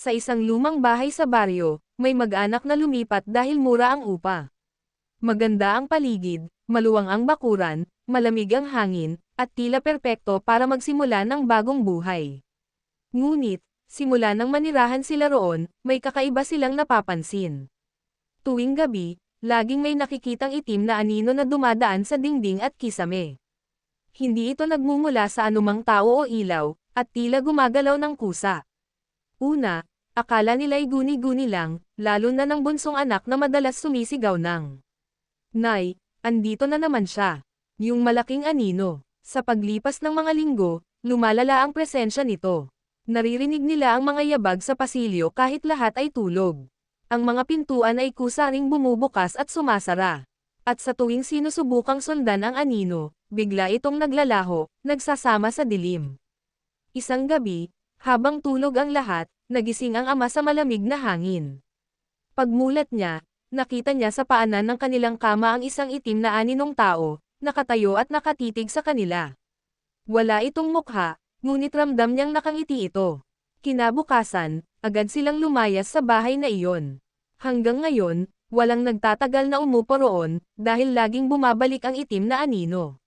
Sa isang lumang bahay sa baryo, may mag-anak na lumipat dahil mura ang upa. Maganda ang paligid, maluwang ang bakuran, malamig ang hangin, at tila perpekto para magsimula ng bagong buhay. Ngunit, simula nang manirahan sila roon, may kakaiba silang napapansin. Tuwing gabi, laging may nakikitang itim na anino na dumadaan sa dingding at kisame. Hindi ito nagmumula sa anumang tao o ilaw, at tila gumagalaw ng kusa. Una, akala nila'y guni-guni lang, lalo na ng bunsong anak na madalas sumisigaw ng Nay, andito na naman siya. Yung malaking anino. Sa paglipas ng mga linggo, lumalala ang presensya nito. Naririnig nila ang mga yabag sa pasilyo kahit lahat ay tulog. Ang mga pintuan ay kusaring bumubukas at sumasara. At sa tuwing sinusubukang sundan ang anino, bigla itong naglalaho, nagsasama sa dilim. Isang gabi, habang tulog ang lahat, nagising ang ama sa malamig na hangin. Pagmulat niya, nakita niya sa paanan ng kanilang kama ang isang itim na aninong tao, nakatayo at nakatitig sa kanila. Wala itong mukha, ngunit ramdam niyang nakangiti ito. Kinabukasan, agad silang lumayas sa bahay na iyon. Hanggang ngayon, walang nagtatagal na umupo roon, dahil laging bumabalik ang itim na anino.